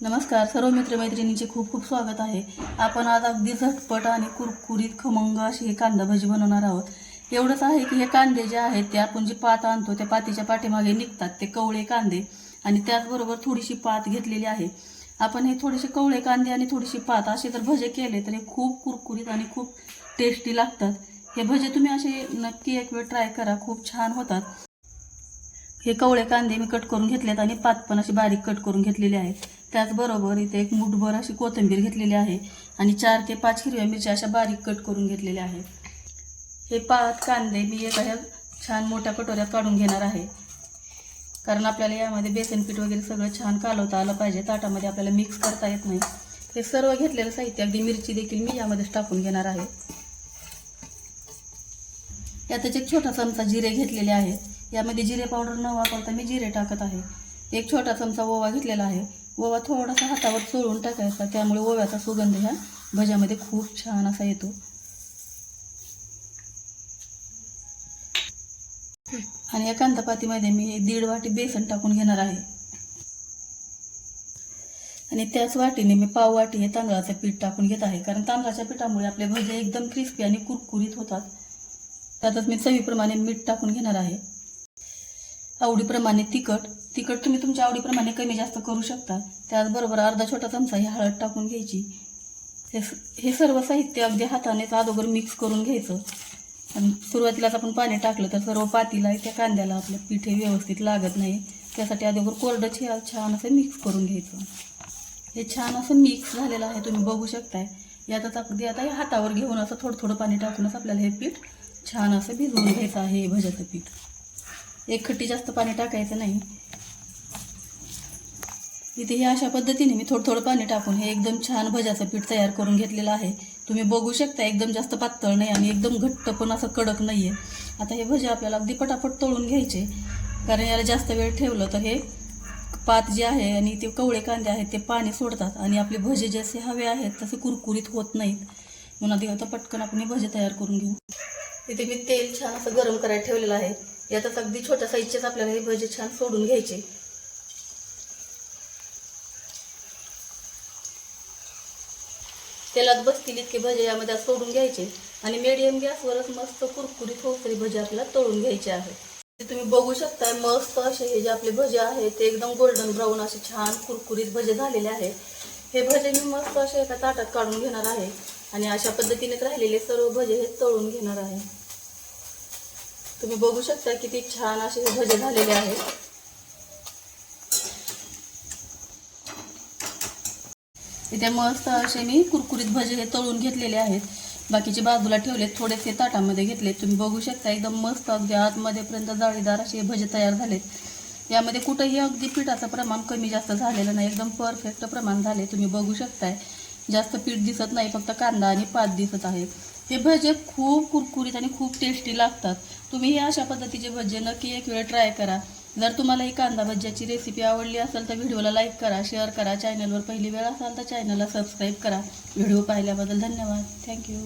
नमस्कार सर्व मित्रमैत्रिणींचे खूप खूप स्वागत आहे. आपण आज अगदी झटपट आणि कुरकुरीत खमंग अशी हे कांदा भजी बनवणार आहोत. एवढंच आहे की हे कांदे जे आहेत ते आपण जी पात आणतो त्या पातीच्या पाठीमागे निघतात ते कवळे कांदे. आणि त्याचबरोबर थोडीशी पात घेतलेली आहे. आपण हे थोडेसे कवळे कांदे आणि थोडीशी पात असे जर भजे केले तर हे खूप कुरकुरीत आणि खूप टेस्टी लागतात. हे भजे तुम्ही असे नक्की एक वेळ ट्राय करा खूप छान होतात. हे कवळे कांदे मी कट करून घेतलेत आणि पात पण अशी बारीक कट करून घेतलेले आहेत. त्याचबरोबर इथे एक मुठभर अशी कोथिंबीर घेतलेली आहे आणि चार ते पाच हिरव्या मिरच्या अशा बारीक कट करून घेतलेल्या आहेत. हे पाच कांदे मी एका ह्या छान मोठ्या कटोऱ्यात काढून घेणार आहे. कारण आपल्याला यामध्ये बेसन पीठ वगैरे सगळं छान कालवता आलं पाहिजे. ताटामध्ये आपल्याला मिक्स करता येत नाही. हे सर्व घेतलेलं साहित्य अगदी मिरची देखील मी यामध्येच टाकून घेणार आहे. यातच एक छोटा चमचा जिरे घेतलेले आहेत यामध्ये जिरे पावडर न वापरता मी जिरे टाकत आहे. एक छोटा चमचा ओवा घेतलेला आहे. ओवा थोडासा हातावर चोळून टाकायचा. त्यामुळे ओव्याचा सुगंध ह्या भज्यामध्ये खूप छान असा येतो. आणि या पातीमध्ये मी हे दीड वाटी बेसन टाकून घेणार आहे. आणि त्याच वाटीने मी पाव वाटी हे तांदळाचं पीठ टाकून घेत आहे. कारण तांदळाच्या पिठामुळे आपले भजे एकदम क्रिस्पी आणि कुरकुरीत होतात. त्यातच मी चवीप्रमाणे मीठ टाकून घेणार आहे. आवडीप्रमाणे तिखट तिखट तुम्ही तुमच्या आवडीप्रमाणे कमी जास्त करू शकता. त्याचबरोबर अर्धा छोटा चमचा ही हळद टाकून घ्यायची. हे स- हे सर्व साहित्य अगदी हातानेच अगोदर मिक्स करून घ्यायचं. आणि सुरुवातीलाच आपण पाणी टाकलं तर सर्व पातीला त्या कांद्याला आपलं पीठ हे व्यवस्थित लागत नाही. त्यासाठी अगोदर कोरडं हे छान असं मिक्स करून घ्यायचं. हे छान असं मिक्स झालेलं आहे तुम्ही बघू शकताय. यातच अगदी आता हे हातावर घेऊन असं थोडं थोडं पाणी टाकूनच आपल्याला हे पीठ छान असं भिजवून घ्यायचं आहे हे भज्याचं पीठ. एक खट्टी जास्त पाणी टाकायचं नाही. इथे हे अशा पद्धतीने मी थोडं थोडं पाणी टाकून हे एकदम छान भज्याचं पीठ तयार करून घेतलेलं आहे. तुम्ही बघू शकता एकदम जास्त पातळ नाही आणि एकदम घट्ट पण असं कडक नाही आहे आता हे भजे आपल्याला अगदी पटापट तळून घ्यायचे. कारण याला जास्त वेळ ठेवलं तर हे पात जे आहे आणि ते कवळे कांदे आहेत ते पाणी सोडतात आणि आपले भजे जसे हवे आहेत तसे कुरकुरीत होत नाहीत. म्हणून आधी आता पटकन आपण हे भजे तयार करून घेऊ. इथे मी तेल छान असं गरम करायला ठेवलेलं आहे. यातच अगदी छोट्या साईजचेच आपल्याला हे भजे छान सोडून घ्यायचे. तेलात बसतील इतके भजे यामध्ये सोडून घ्यायचे. आणि मीडियम गॅसवरच मस्त कुरकुरीत होतरी भजे आपल्याला तळून घ्यायचे आहेत. ते तुम्ही बघू शकता मस्त असे हे जे आपले भजे आहेत ते एकदम गोल्डन ब्राऊन असे छान कुरकुरीत भजे झालेले आहेत. हे भजे मी मस्त असे एका ताटात काढून घेणार आहे. आणि अशा पद्धतीनेच राहिलेले सर्व भजे हे तळून घेणार आहे. तुम्ही बघू शकता किती छान असे भजे झालेले आहेत इथे मस्त असे मी कुरकुरीत भजे हे तळून घेतलेले आहेत. बाकीचे बाजूला ठेवलेत थोडेसे ताटामध्ये घेतले. तुम्ही बघू शकता एकदम मस्त अगदी आतमध्येपर्यंत जाळीदार असे भजे तयार झालेत. यामध्ये कुठंही अगदी पिठाचं प्रमाण कमी जास्त झालेलं नाही. एकदम परफेक्ट प्रमाण झाले. तुम्ही बघू शकताय. जास्त पीठ दिसत नाही फक्त कांदा आणि पात दिसत आहे हे भजे खूप कुरकुरीत आणि खूप टेस्टी लागतात. तुम्ही हे अशा पद्धतीचे भजे नक्की एक वेळ ट्राय करा. जर तुम्हाला ही कांदा भज्याची रेसिपी आवडली असेल तर व्हिडिओला लाईक करा शेअर करा चॅनलवर पहिली वेळ असाल तर चॅनलला सबस्क्राईब करा. व्हिडिओ पाहिल्याबद्दल धन्यवाद. थँक्यू